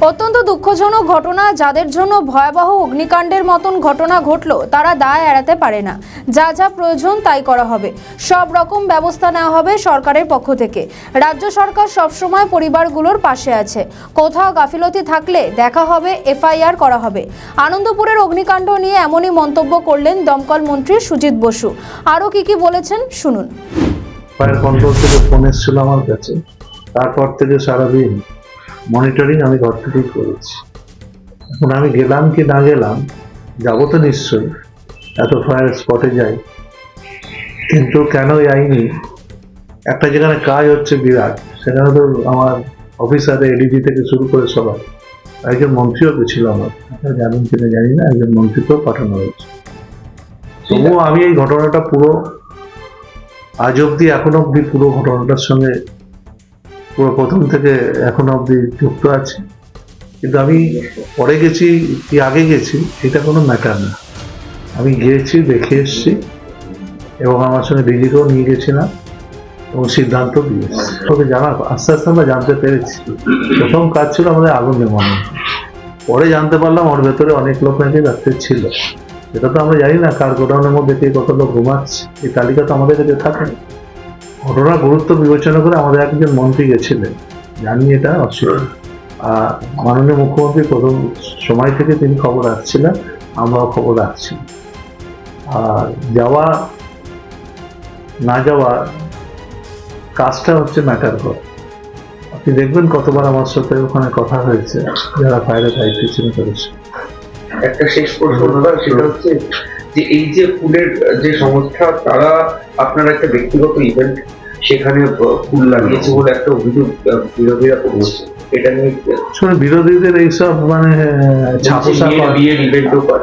অত্যন্ত দুঃখজনক ঘটনা, যাদের জন্য ভয়াবহ অগ্নিকাণ্ডের মতন ঘটনা ঘটলো, তারা দায় এড়াতে পারে না। যা যা প্রয়োজন, তাই করা হবে। সব রকম ব্যবস্থা নেওয়া হবে সরকারের পক্ষ থেকে। রাজ্য সরকার সবসময় পরিবারগুলোর পাশে আছে। কোথাও গাফিলতি থাকলে দেখা হবে, এফআইআর করা হবে। আনন্দপুরের অগ্নিকাণ্ড নিয়ে এমনই মন্তব্য করলেন দমকল মন্ত্রী সুজিত বসু। আরও কি কি বলেছেন, শুনুন। ফায়ার কন্ট্রোল থেকে ফোন এসেছিল আমার কাছে। তারপর থেকে সারাদিন মনিটরিং আমি ঘর থেকেই করেছি। এখন আমি গেলাম কি না গেলাম, যাব তো নিশ্চয়ই, এত ফায়ার স্পটে যাই। কিন্তু কেন যাইনি? একটা যেখানে কাজ হচ্ছে বিরাট, সেখানে তো আমার অফিসারে এডিজি থেকে শুরু করে সবাই। একজন মন্ত্রীও তো ছিল আমার, আপনারা জানেন কিনা জানি না, একজন মন্ত্রীকেও পাঠানো হয়েছে। তবুও আমি এই ঘটনাটা পুরো, আজ অবধি এখন অবধি পুরো ঘটনাটার সঙ্গে পুরো প্রথম থেকে এখন অবধি যুক্ত আছে। কিন্তু আমি পরে গেছি, কি আগে গেছি এটা কোনো ম্যাটার না। আমি গিয়েছি, দেখে এসেছি এবং আমার সঙ্গে দিদিকেও নিয়ে গেছিলাম এবং সিদ্ধান্ত দিয়েছি। তবে জানা, আস্তে আস্তে আমরা জানতে পেরেছি। প্রথম কাজ ছিল আমাদের আগুন নেমানো পরে জানতে পারলাম ওর ভেতরে অনেক লোক নাকি রাত্রে ছিল। এটা তো আমরা জানি না, কার গোডাউনের মধ্যে কে কত লোক ঘুমাচ্ছে, এই তালিকা তো আমাদের কাছে থাকে না ঘটনার গুরুত্ব বিবেচনা করে আমাদের একজন মন্ত্রী গেছিলেন। জানি এটা অস্বীকার আর মাননীয় মুখ্যমন্ত্রী প্রথম সময় থেকে তিনি খবর রাখছিলেন আমরাও খবর রাখছি। আর যাওয়া না যাওয়া কাজটা হচ্ছে ম্যাটার করে। আপনি দেখবেন কতবার আমার সাথে ওখানে কথা হয়েছে যারা বাইরে দায়িত্বে ছিলেন তাদের একটা শেষ প্রশ্ন সেটা হচ্ছে যে এই যে ফুলের যে সংস্থা তারা আপনার একটা ব্যক্তিগত ইভেন্ট সেখানে ফুল লাগিয়েছে বলে একটা অভিযোগ বিরোধীরা করছে। এটা নিয়ে শুনে বিরোধীদের এইসব মানে বিয়ের-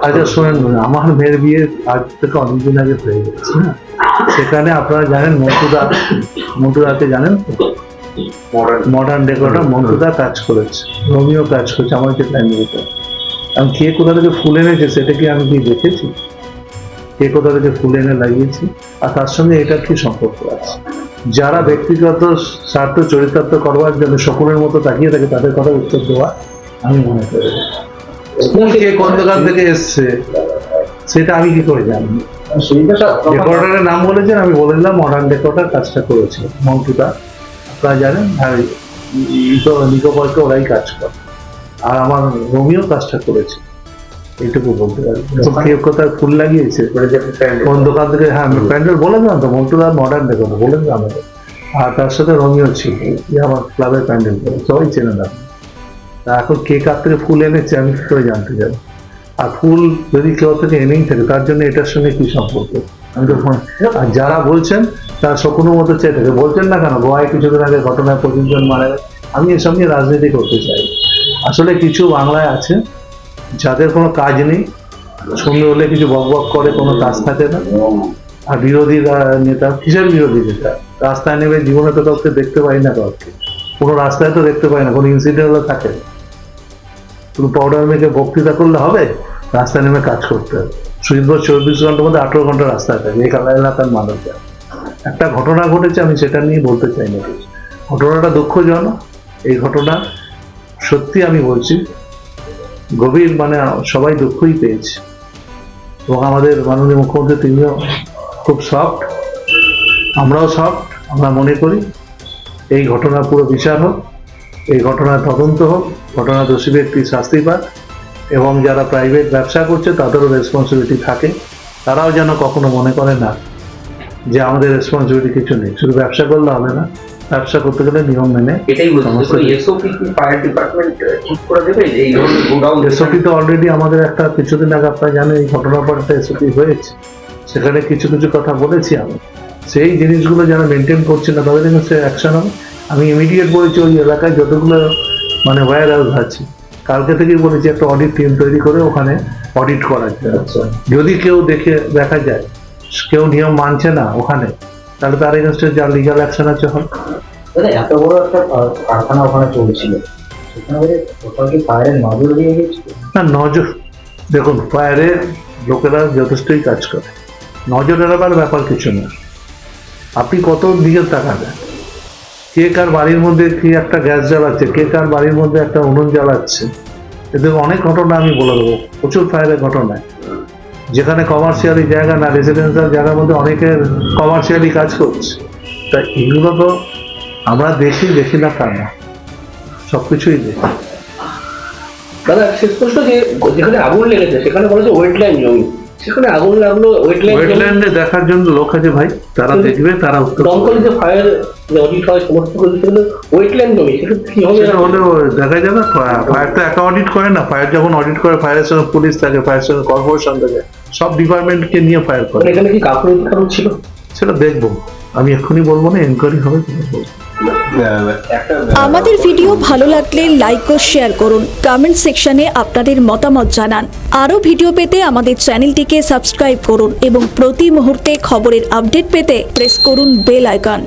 আচ্ছা শোনেন আমার মেয়ের বিয়ে আজ থেকে অনেকদিন আগে হয়ে গেছে সেখানে আপনারা জানেন মন্টুদা মন্টুদাকে জানেন? মডার্ন ডেকোরেটর মন্টুদা কাজ করেছে রোমিও কাজ করেছে আমার যে ফ্যামিলিতে আমি কে কোথা থেকে ফুল এনেছে সেটা কি আমি কি দেখেছি? কে কোথা থেকে ফুল এনে লাগিয়েছি আর তার সঙ্গে এটার কি সম্পর্ক আছে যারা ব্যক্তিগত স্বার্থ চরিতার্থ করবার জন্য শকুনের মতো তাকিয়ে থাকে তাদের কথা উত্তর দেওয়া আমি মনে করি কে কোন দোকান থেকে এসছে সেটা আমি কি করে জানি ডেকোরেটরের নাম বলেছেন আমি বলে দিলাম মডার্ন ডেকোরেটর কাজটা করেছে মন্টুদা আপনারা জানেন আর নিকো ওরাই কাজ করে আর আমার রোমিও কাজটা করেছে বলতে পারি কোথায় ফুল লাগিয়েছে। কোন দোকান থেকে হ্যাঁ প্যান্ডেল বলে দিলাম তো মন্টুদা মডার্ন ডেকোরেটর বলে দিলাম আমাকে। আর তার সাথে রোমিও ছিল যে আমার ক্লাবের প্যান্ডেল সবাই চেনে না। এখন কে কার থেকে ফুল এনেছে আমি কি করে জানতে যাব আর ফুল যদি কেউ থেকে এনেই থাকে তার জন্য এটার সঙ্গে কি সম্পর্ক? আমি তো আর যারা বলছেন তারা শকুনের মতো চেয়ে থাকে। বলছেন না কেন গোয়ায় কিছুদিন আগে ঘটনায় পঁচিশ জন মারা আমি এসব নিয়ে রাজনীতি করতে চাই। আসলে কিছু বাংলায় আছে যাদের কোনো কাজ নেই সঙ্গে হলে কিছু বক বক করে, কোনো কাজ থাকে না। আর বিরোধী নেতা, কিসের বিরোধী নেতা? রাস্তায় নেমে জীবনে তো কাউকে দেখতে পাই না কাউকে। কোনো রাস্তায় তো দেখতে পাই না, কোনো ইনসিডেন্ট হলে থাকে না। শুধু পাউডার মেখে বক্তৃতা করলে হবে? রাস্তায় নেমে কাজ করতে হবে। সুজিত বোস চব্বিশ ঘণ্টার মধ্যে আঠেরো ঘণ্টা রাস্তায় থাকে, এই কালা এলাকার মানুষরা একটা ঘটনা ঘটেছে, আমি সেটা নিয়ে বলতে চাই না ঘটনাটা দুঃখজনক। এই ঘটনা সত্যি আমি বলছি গভীর মানে সবাই দুঃখই পেয়েছে। এবং আমাদের মাননীয় মুখ্যমন্ত্রী তিনিও খুব সফট আমরাও সফট আমরা মনে করি এই ঘটনা পুরো বিচার হোক, এই ঘটনার তদন্ত হোক ঘটনা দোষী ব্যক্তি শাস্তি পাক, এবং যারা প্রাইভেট ব্যবসা করছে তাদেরও রেসপন্সিবিলিটি থাকে। তারাও যেন কখনো মনে করে না যে আমাদের রেসপন্সিবিলিটি কিছু নেই, শুধু ব্যবসা করলে হবে না। ব্যবসা করতে গেলে নিয়ম মেনে এটাই বলছি এসওপি কি ফায়ার ডিপার্টমেন্ট ঠিক করে দেবে? এই ধরনের গোডাউন এসওপি তো অলরেডি আমাদের একটা কিছুদিন আগে আপনারা জানেন এই ঘটনার পর একটা এসওপি হয়েছে। সেখানে কিছু কিছু কথা বলেছি আমি। সেই জিনিসগুলো যারা মেনটেন করছে না তাদের সে অ্যাকশন হবে। আমি ইমিডিয়েট বলেছি ওই এলাকায় যতগুলো মানে হাউস আছে কালকে থেকেই বলেছি একটা অডিট টিম তৈরি করে ওখানে অডিট করা আচ্ছা। যদি কেউ দেখে দেখা যায় কেউ নিয়ম মানছে না ওখানে তাহলে তার এগেনস্টে যা লিগাল অ্যাকশন আছে হয় দাদা এত বড় একটা কারখানা ওখানে চলছিল। সেখানে কোথাও কি ফায়ারের নজর দিয়ে গেছিল না নজর। দেখুন ফায়ারের লোকেরা যথেষ্টই কাজ করে। নজর এড়াবার ব্যাপার কিছু না। আপনি কত দিকে তাকাবেন? কে কার বাড়ির মধ্যে কি একটা গ্যাস জ্বালাচ্ছে কে কার বাড়ির মধ্যে একটা উনুন জ্বালাচ্ছে। এদের অনেক ঘটনা আমি বলে দেবো। প্রচুর ফায়ারের ঘটনায়। যেখানে কমার্শিয়ালি জায়গা না রেসিডেন্সিয়াল জায়গার মধ্যে অনেকের কমার্শিয়ালি কাজ করছে। তা এগুলো তো আমরা দেখি দেখি না তা না। সব কিছুই দেখি। দাদা শেষ প্রশ্ন যে যেখানে আগুন লেগেছে সেখানে বলেছে ওয়েটল্যান্ড জমি। সেখানে আগুন লাগল ওয়েটল্যান্ড ওয়েটল্যান্ডে দেখার জন্য লোক আছে ভাই। তারা দেখবে তারা উত্তর দমকল যে ফায়ার অডিট হয় সমস্ত কিছু সেগুলো ওয়েটল্যান্ড জমি। সেক্ষেত্রে কি হবে? সেটা হলেও দেখা যায় না ফায়ার তো একা অডিট করে না। ফায়ার যখন অডিট করে ফায়ারের সঙ্গে পুলিশ থাকে ফায়ারের সঙ্গে কর্পোরেশন থাকে। সব ডিপার্টমেন্টকে নিয়ে ফায়ার করে। এখানে কি গাফলতি কারণ ছিল? সেটা দেখব। আমি এক্ষুনি বলব না এনকোয়ারি হবে বলব। আমাদের ভিডিও ভালো লাগলে লাইক ও শেয়ার করুন। কমেন্ট সেকশনে আপনাদের মতামত জানান। আরও ভিডিও পেতে আমাদের চ্যানেলটিকে সাবস্ক্রাইব করুন এবং প্রতি মুহূর্তে খবরের আপডেট পেতে প্রেস করুন বেল আইকন